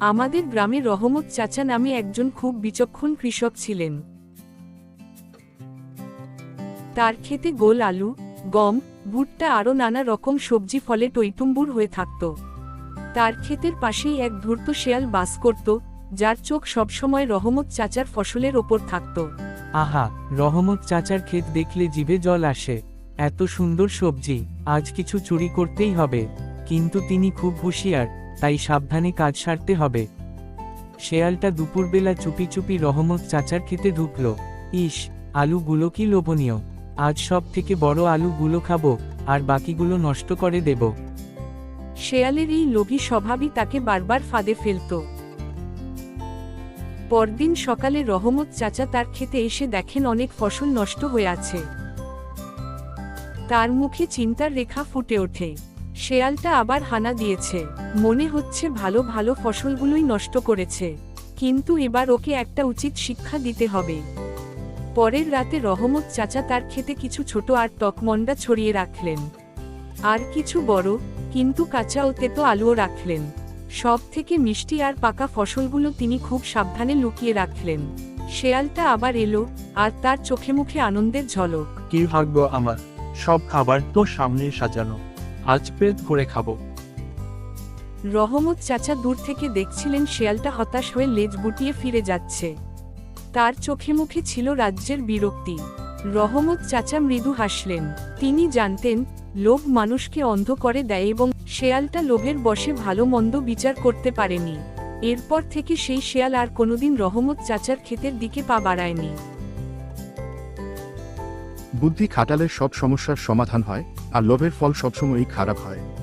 আমাদের গ্রামে রহমত চাচা নামে একজন খুব বিচক্ষণ কৃষক ছিলেন। তার খেতে গোল আলু, গম, ভুট্টা আরও নানা রকম সবজি ফলে টইটুম্বুর হয়ে থাকত। তার ক্ষেতের পাশেই এক ধূর্ত শেয়াল বাস করত, যার চোখ সবসময় রহমত চাচার ফসলের ওপর থাকত। আহা, রহমত চাচার ক্ষেত দেখলে জিভে জল আসে। এত সুন্দর সবজি, আজ কিছু চুরি করতেই হবে। কিন্তু তিনি খুব হুঁশিয়ার তাই সাবধানে কাজ সারতে হবে। শেয়ালটা দুপুরবেলা চুপি চুপি রহমত চাচার খেতে ঢুকল। ইস, আলুগুলো কি লোভনীয়। আজ সব থেকে বড় আলুগুলো খাব, আর বাকিগুলো নষ্ট করে দেব। শেয়ালের এই লোভী স্বভাবই তাকে বারবার ফাঁদে ফেলত। পরদিন সকালে রহমত চাচা তার খেতে এসে দেখেন অনেক ফসল নষ্ট হয়ে আছে। তার মুখে চিন্তার রেখা ফুটে ওঠে। শেয়ালটা আবার হানা দিয়েছে। মনে হচ্ছে ভালো ভালো ফসলগুলোই নষ্ট করেছে। কিন্তু এবার ওকে একটা উচিত শিক্ষা দিতে হবে। পরের রাতে রহমত চাচা তার খেতে কিছু ছোট আর টকমন্ডা ছড়িয়ে রাখলেন। আর কিছু বড়, কিন্তু কাঁচা ও তেতো আলুও রাখলেন। সব থেকে মিষ্টি আর পাকা ফসলগুলো তিনি খুব সাবধানে লুকিয়ে রাখলেন। শেয়ালটা আবার এলো, আর তার চোখে মুখে আনন্দের ঝলক। কি ভাগ্য আমার! সব খাবার তো সামনে সাজানো। আজ পেট ভরে খাব। রহমত চাচা দূর থেকে দেখছিলেন শেয়ালটা হতাশ হয়ে লেজ গুটিয়ে ফিরে যাচ্ছে। তার চোখে মুখে ছিল রাজ্যের বিরক্তি। রহমত চাচা মৃদু হাসলেন। তিনি জানতেন, লোভ মানুষকে অন্ধ করে দেয় এবং শেয়ালটা লোভের বশে ভালো মন্দ বিচার করতে পারেনি। এরপর থেকে সেই শেয়াল আর কোনোদিন রহমত চাচার ক্ষেতের দিকে পা বাড়ায়নি। বুদ্ধি খাটালে সব সমস্যার সমাধান হয় আর লোভের ফল সবসময়ই খারাপ হয়।